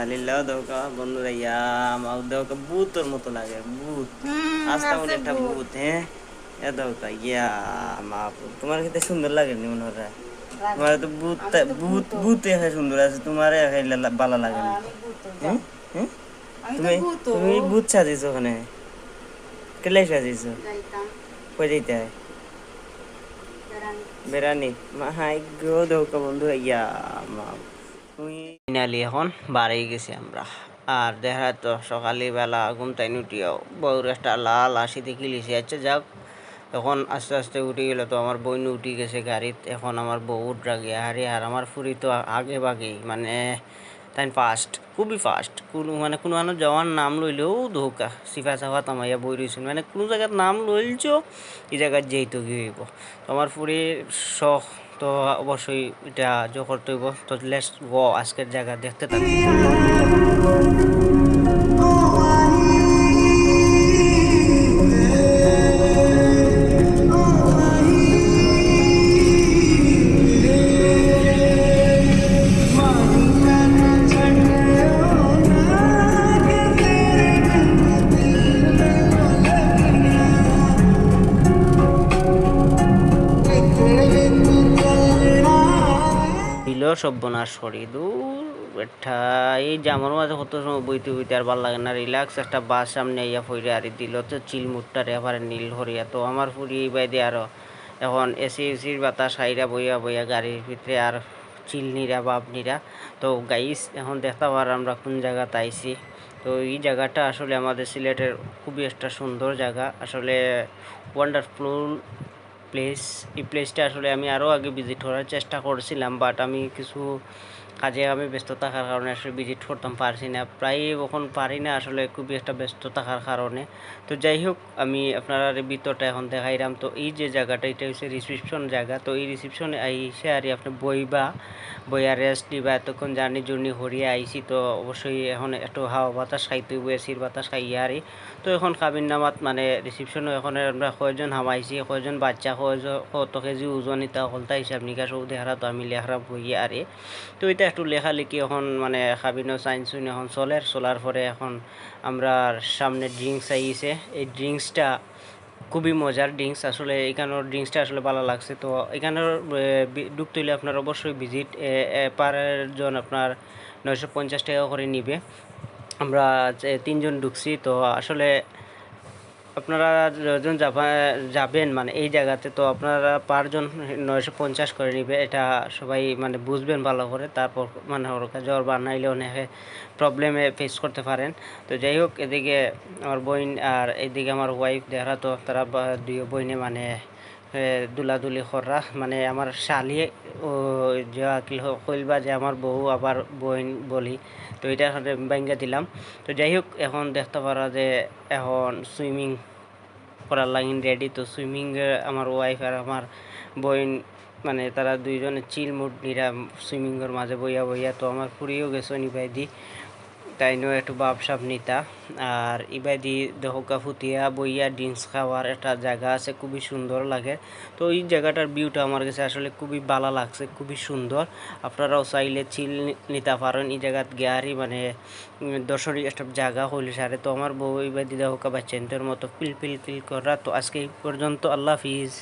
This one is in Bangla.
হালিল্লাহ দৌকা বন্ধুরা ইয়া আমার দৌকা ভূতর মতো লাগে ভূত। আস্তা মনে একটা ভূত। হ্যাঁ? এ দৌকা ইয়া মা তোমার খেতে সুন্দর লাগে নি মনে হয়? তোমার তো ভূত ভূত। ভূত একা সুন্দর আছে তোমার একা ভালো লাগে না হ্যাঁ হ্যাঁ? তুমি তুমি ভূত সাজিয়েছো ওখানে? কেলাই সাজিয়েছো? কই দিতে হয়? বেড়ানি। মা হাই গো দৌকা বন্ধু ইয়া মা ফাইনালি এখন বাড়ি গেছি আমরা। আর দেখা তো সকালবেলা ঘুম তাই উঠিও বউর একটা লাল আসি দেখি লিছি আচ্ছা যাক, এখন আস্তে আস্তে উঠে গেল তো আমার বইন উঠে গেছে গাড়িত। এখন আমার বউ রাগে হারি আর আমার ফুরি তো আগে বাগেই মানে তাই ফাস্ট খুবই ফাস্ট কোনো মানে কোনো মানুষ যাওয়ার নাম লইলেও ধোকা। সিফা সাফা তামাইয়া বই রয়েছেন মানে কোনো জায়গার নাম লইলছ এই জায়গায় যেইতো গিয়ে হইব। তো আমার ফুরির শখ তো অবশ্যই এটা জো হইব তো লেটস গো আজকের জায়গা দেখতে থাকি। সব্যনাশ করি। দূর এটা এই জামার মাঝে কত সময় বইতে বইতে আর ভালো লাগে না রিল্যাক্স একটা বাস সামনে ইয়া ফইরে আর দিল, তো চিল মুটটা এবারে নীল হরিয়া তো আমার ফুরি এই বাইদে আরও এখন এসি এসির বাতাস হাইরা বইয়া বইয়া গাড়ির ভিতরে আর চিল নিরা, বাপ নিরা, তো গাইস এখন দেখতে পার আমরা কোন জায়গাতে আইছি। তো এই জায়গাটা আসলে আমাদের সিলেটের খুবই একটা সুন্দর জায়গা, আসলে ওয়ান্ডারফুল প্লেস এই প্লেসটা আসলে আমি আরও আগে ভিজিট করার চেষ্টা করছিলাম বাট আমি কিছু কাজে আমি ব্যস্ত থাকার কারণে আসলে ভিজিট করতাম, পারছি না। প্রায় এখন পারি না আসলে খুবই একটা ব্যস্ত থাকার কারণে। তো যাই হোক, আমি আপনারা ভিতরটা এখন দেখাইলাম। তো এই যে জায়গাটা, এটা হচ্ছে রিসিপশন জায়গা। তো এই রিসিপশনে আইসে আর আপনি বইবা বইয়া রেস্ট দিবা এতক্ষণ জার্নি জর্নি হরিয়ে আইছি। তো অবশ্যই এখন একটু হাওয়া বাতাস খাইতে এসির বাতাস খাইয়া আরি। তো এখন কাবিন নামাত মানে রিসিপশনে এখন আমরা কয়জন হামাইছি, কয়জন বাচ্চা কত কেজি ওজন ইতা হলতা হিসাব নিকাশ ও দেখারা, তো আমি লেখারা বইয়ে আরে। তো এটা একটু লেখালেখি এখন মানে খাবিনো সাইন্স এখন চলে, চলার পরে এখন আমরা সামনে ড্রিঙ্কস আইছে। এই ড্রিঙ্কসটা খুবই মজার ড্রিঙ্কস আসলে এখানের ড্রিঙ্কসটা আসলে ভালো লাগছে। তো এখানের ঢুকতে হলে আপনার অবশ্যই ভিজিট পার জন আপনার নয়শো পঞ্চাশ টাকা করে নিবে। আমরা তিনজন ঢুকছি, তো আসলে আপনারা যখন যাবেন মানে এই জায়গাতে, তো আপনারা পারজন নয়শো পঞ্চাশ করে নিবে। এটা সবাই মানে বুঝবেন ভালো করে। তারপর মানে ওর জ্বর বানাইলে অনেক প্রবলেমে ফেস করতে পারেন। তো যাই হোক, এদিকে আমার বোন আর এদিকে আমার ওয়াইফ দেখা তো তারা দুই বইনে মানে দুলাদুলি খররা মানে আমার শালি ও, যে আকিল কইলবা যে আমার বউ আবার বইন বলি, তো এটা ব্যাঙ্গা দিলাম। তো যাই হোক, এখন দেখতে পারা যে এখন সুইমিং করার লাগিন রেডি তো সুইমিং আমার ওয়াইফ আর আমার বইন মানে তারা দুইজনে চিল মুড নিরা সুইমিংয়ের মাঝে বইয়া বইয়া তো আমার ফুরিয়েও গেছো নিবাই দি। তাইনও একটু বাপসাপ নিতা। আর ইবাদি দেহকা ফুতিয়া বইয়া ড্রিঙ্কস খাওয়ার একটা জায়গা আছে, খুবই সুন্দর লাগে। তো এই জায়গাটার ভিউটা আমার কাছে আসলে খুবই ভালো লাগছে, খুবই সুন্দর। আপনারাও চাইলে চিল নিতে পারেন, এই জায়গাত গিয়ারি মানে দর্শনীয় একটা জায়গা হইলে সারে। তো আমার বউ ইবাদি দেহকা বাচ্চাদের মতো পিল পিল পিল করা। তো আজকে এই পর্যন্ত, আল্লাহ হাফিজ।